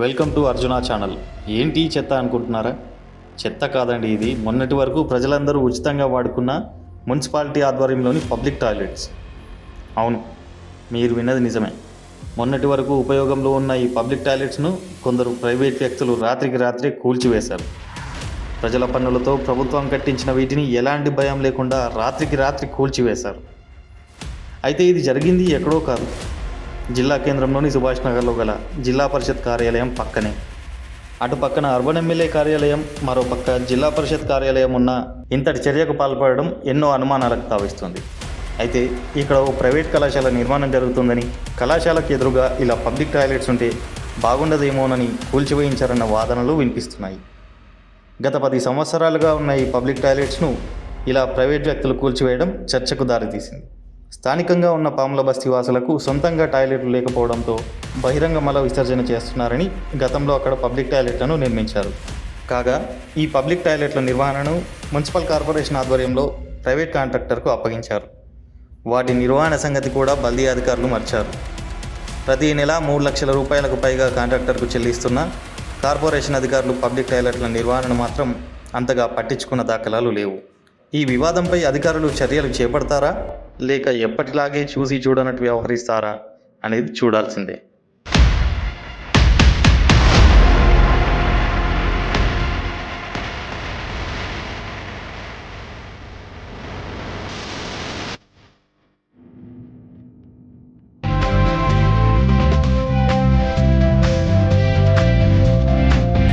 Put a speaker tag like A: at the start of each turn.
A: Welcome to Arjuna channel. ఏంటి చెత్త అనుకుంటున్నారా? చెత్త కాదండి ఇది. మొన్నటి వరకు ప్రజలందరూ ఉచితంగా వాడుకున్న మున్సిపాలిటీ ఆధ్వర్యంలోని పబ్లిక్ టాయిలెట్స్. అవును మీరు విన్నది నిజమే. మొన్నటి వరకు ఉపయోగంలో ఉన్న ఈ పబ్లిక్ టాయిలెట్స్ను కొందరు ప్రైవేట్ వ్యక్తులు రాత్రికి రాత్రి కూల్చివేశారు. ప్రజల పన్నులతో ప్రభుత్వం కట్టించిన వీటిని ఎలాంటి భయం లేకుండా రాత్రికి రాత్రి కూల్చివేశారు. అయితే ఇది జరిగింది ఎక్కడో కాదు. జిల్లా కేంద్రంలోని సుభాష్ నగర్లో గల జిల్లా పరిషత్ కార్యాలయం పక్కనే. అటు పక్కన అర్బన్ ఎమ్మెల్యే కార్యాలయం మరో పక్క జిల్లా పరిషత్ కార్యాలయం ఉన్న ఇంతటి చర్యకు పాల్పడడం ఎన్నో అనుమానాలకు తావిస్తుంది. అయితే ఇక్కడ ఓ ప్రైవేట్ కళాశాల నిర్మాణం జరుగుతుందని కళాశాలకు ఎదురుగా ఇలా పబ్లిక్ టాయిలెట్స్ ఉంటే బాగుండదేమోనని కూల్చివేయించారన్న వాదనలు వినిపిస్తున్నాయి. గత పది సంవత్సరాలుగా ఉన్న ఈ పబ్లిక్ టాయిలెట్స్ను ఇలా ప్రైవేట్ వ్యక్తులు కూల్చివేయడం చర్చకు దారితీసింది. స్థానికంగా ఉన్న పాముల బస్తీ వాసులకు సొంతంగా టాయిలెట్లు లేకపోవడంతో బహిరంగ మల విసర్జన చేస్తున్నారని గతంలో అక్కడ పబ్లిక్ టాయిలెట్లను నిర్మించారు. కాగా ఈ పబ్లిక్ టాయిలెట్ల నిర్వహణను మున్సిపల్ కార్పొరేషన్ ఆధ్వర్యంలో ప్రైవేట్ కాంట్రాక్టర్కు అప్పగించారు. వాటి నిర్వహణ సంగతి కూడా బల్దీ అధికారులు మర్చారు. ప్రతి నెల మూడు లక్షల రూపాయలకు పైగా కాంట్రాక్టర్కు చెల్లిస్తున్న కార్పొరేషన్ అధికారులు పబ్లిక్ టాయిలెట్ల నిర్వహణను మాత్రం అంతగా పట్టించుకున్న దాఖలాలు లేవు. ఈ వివాదంపై అధికారులు చర్యలు చేపడతారా? లేక ఎప్పటిలాగే చూసి చూడనట్టు వ్యవహరిస్తారా అనేది చూడాల్సిందే.